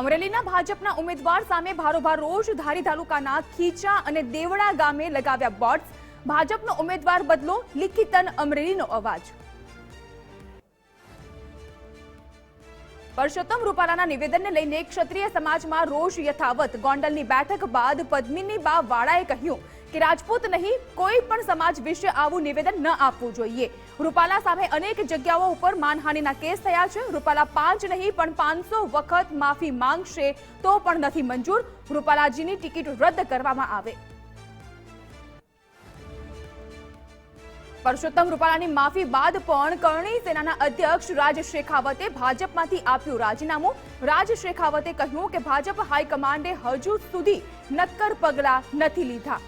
અમરેલીના ભાજપના ઉમેદવાર સામે ભારોભાર રોષ, ધારી તાલુકાના ખીચા અને દેવડા ગામે લગાવ્યા બોર્ડ્સ ભાજપનો ઉમેદવાર બદલો લિખિતન અમરેલીનો અવાજ. પરસોત્તમ રૂપાલાના નિવેદનને લઈને ક્ષત્રિય સમાજમાં રોષ યથાવત. ગોંડલની બેઠક બાદ પદ્મિની બા વાળાએ કહ્યું કે રાજપૂત નહીં, કોઈ પણ સમાજ વિશે આવું નિવેદન ન આપવું જોઈએ. રૂપાલા સામે અનેક જગ્યાઓ ઉપર માનહાનિના કેસ થયા છે. રૂપાલા પાંચ નહીં, પણ પાંચસો વખત માફી માંગશે તો પણ નથી મંજૂર. રૂપાલાજીની ટિકિટ રદ કરવામાં આવે. પરસોત્તમ રૂપાલાની માફી બાદ પણ કરણી સેનાના અધ્યક્ષ રાજ શેખાવતે ભાજપમાંથી આપ્યું રાજીનામું. રાજ શેખાવતે કહ્યું કે ભાજપ હાઈકમાન્ડે હજુ સુધી નક્કર પગલાં નથી લીધા.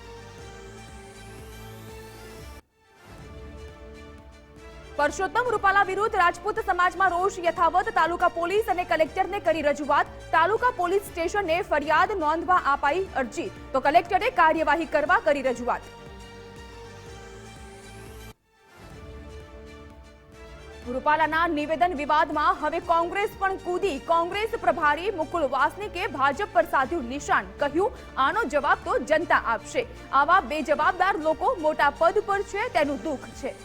પરસોત્તમ રૂપાલા વિરુદ્ધ રાજપૂત સમાજમાં રોષ યથાવત તાલુકા પોલીસ અને કલેક્ટરને કરી રજૂઆત. તાલુકા પોલીસ સ્ટેશને ફરિયાદ નોંધવા અપાઈ અરજી. તો કલેક્ટરે કાર્યવાહી કરવા કરી રજૂઆત. રૂપાલાના નિવેદન વિવાદમાં હવે કોંગ્રેસ પણ કૂદી. કોંગ્રેસ પ્રભારી મુકુલ વાસનિકે ભાજપ પર સાધ્યું નિશાન. કહ્યું, આનો જવાબ તો જનતા આપશે. આવા બેજવાબદાર લોકો મોટા પદ પર છે, તેનું દુઃખ છે.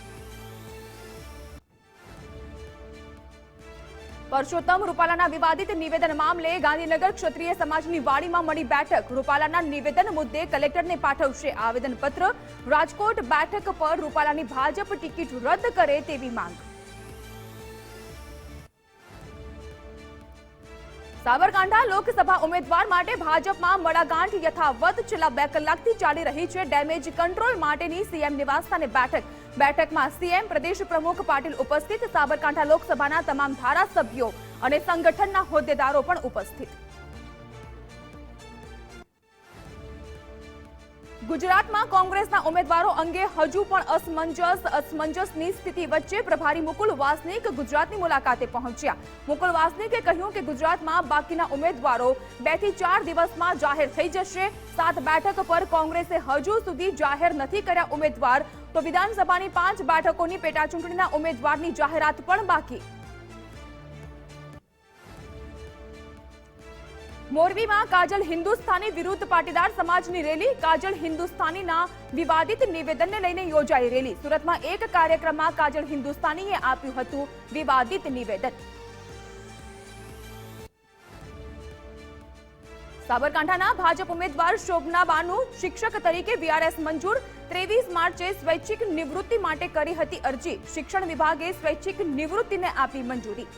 પરસોત્તમ રૂપાલાના વિવાદિત નિવેદન મામલે ગાંધીનગર ક્ષત્રિય સમાજની વાડીમાં મળી બેઠક. રૂપાલાના નિવેદન મુદ્દે કલેક્ટરને પાઠવશે આવેદનપત્ર. રાજકોટ બેઠક પર રૂપાલાની ભાજપ ટિકિટ રદ કરે તેવી માંગ. સાબરકાંઠા લોકસભા ઉમેદવાર માટે ભાજપમાં મડાગાંઠ યથાવત છેલ્લા બે કલાકથી ચાલી રહી છે ડેમેજ કંટ્રોલ માટેની સીએમ નિવાસસ્થાને બેઠક. બેઠકમાં સીએમ પ્રદેશ પ્રમુખ પાટીલ ઉપસ્થિત, સાબરકાંઠા લોકસભાના તમામ ધારાસભ્યો અને સંગઠનના હોદ્દેદારો પણ ઉપસ્થિત. ગુજરાતમાં કોંગ્રેસના ઉમેદવારો અંગે હજુ પણ અસમંજસ. અસમંજસની સ્થિતિ વચ્ચે પ્રભારી મુકુલ વાસનિક ગુજરાતની મુલાકાતે પહોંચ્યા. મુકુલ વાસનિકે કહ્યું કે ગુજરાતમાં બાકીના ઉમેદવારો બેથી ચાર દિવસમાં જાહેર થઈ જશે. સાત બેઠક પર કોંગ્રેસે હજુ સુધી જાહેર નથી કર્યા ઉમેદવાર. તો વિધાનસભાની પાંચ બેઠકોની પેટાચૂંટણીના ઉમેદવારની જાહેરાત પણ બાકી. મોરબીમાં કાજલ હિન્દુસ્તાની વિરુદ્ધ પાટીદાર સમાજની રેલી, કાજલ હિન્દુસ્તાનીના વિવાદિત નિવેદનને લઈને યોજાઈ રેલી. સુરતમાં એક કાર્યક્રમમાં કાજલ હિન્દુસ્તાનીએ આપ્યું હતું વિવાદિત નિવેદન. સાબરકાંઠાના ભાજપ ઉમેદવાર શોભના શિક્ષક તરીકે વીઆરએસ મંજૂર. ત્રેવીસ માર્ચે સ્વૈચ્છિક નિવૃત્તિ માટે કરી હતી અરજી. શિક્ષણ વિભાગે સ્વૈચ્છિક નિવૃત્તિને આપી મંજૂરી.